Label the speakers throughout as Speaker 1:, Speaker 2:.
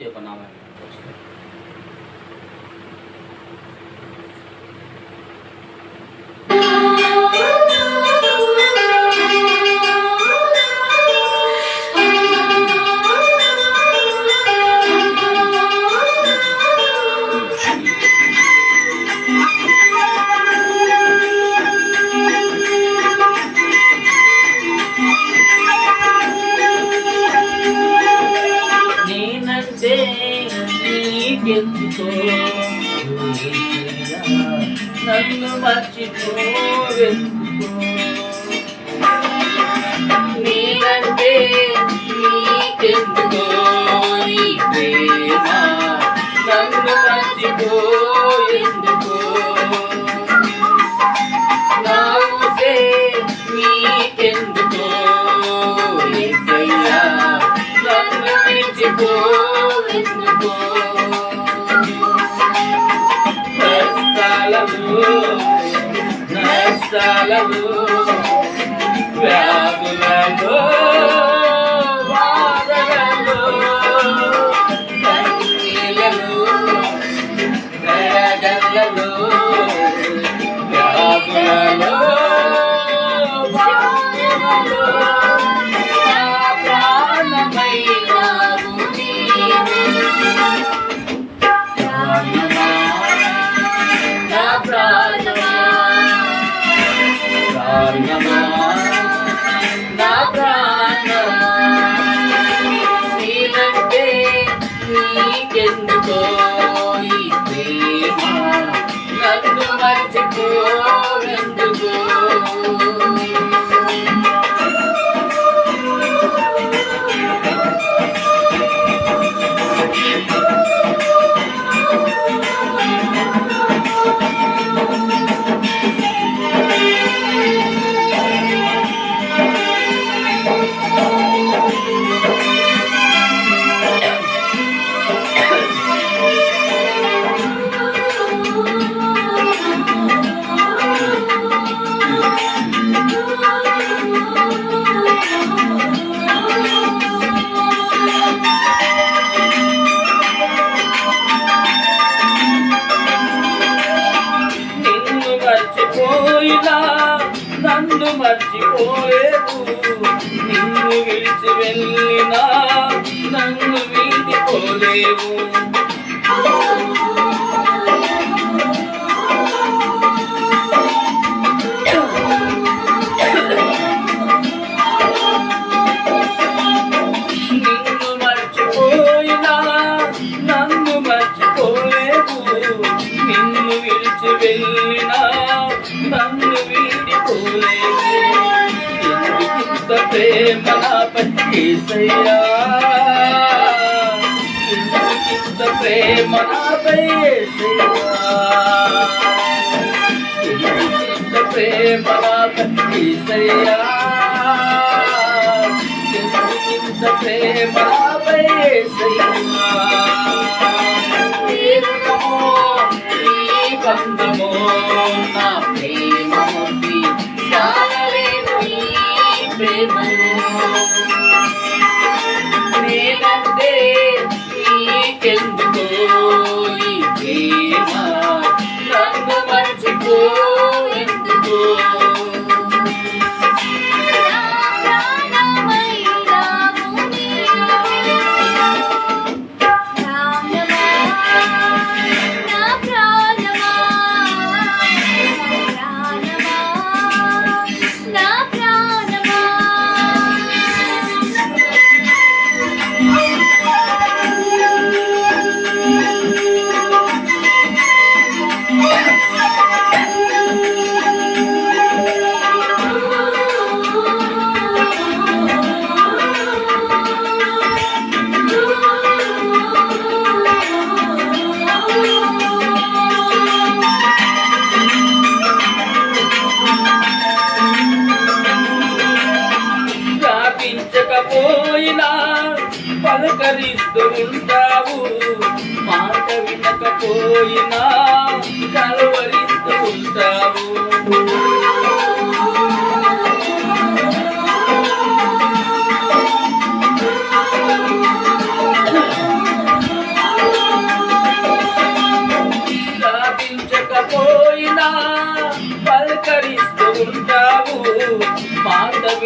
Speaker 1: ये बना मैंने నన్ను మర్చిపోవెందుకు నీకంటే నీకెందుకో నీ ప్రేమ? నన్ను మర్చిపోయెందుకు నావుసే నీకెందుకో నన్ను విడిచిపోవెందుకో కష్టాలను వ్యాధులను మర్చిపోలేవు నిన్ను విడిచి వెళ్ళినా నన్ను వీడిపోలేవు ప్రేమపతి ప్రేమపై ప్రేమపతి ప్రేమపై బంధమో నా ప్రేమ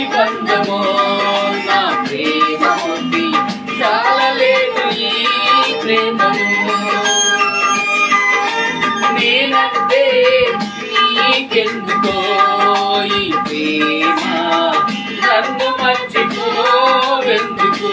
Speaker 1: బంధమో నా ప్రేమోటి కాలలేదు ఈ ప్రేమను. నేనంటే నీకెందుకో ఈ ప్రేమ? నన్ను మర్చిపోవెందుకు?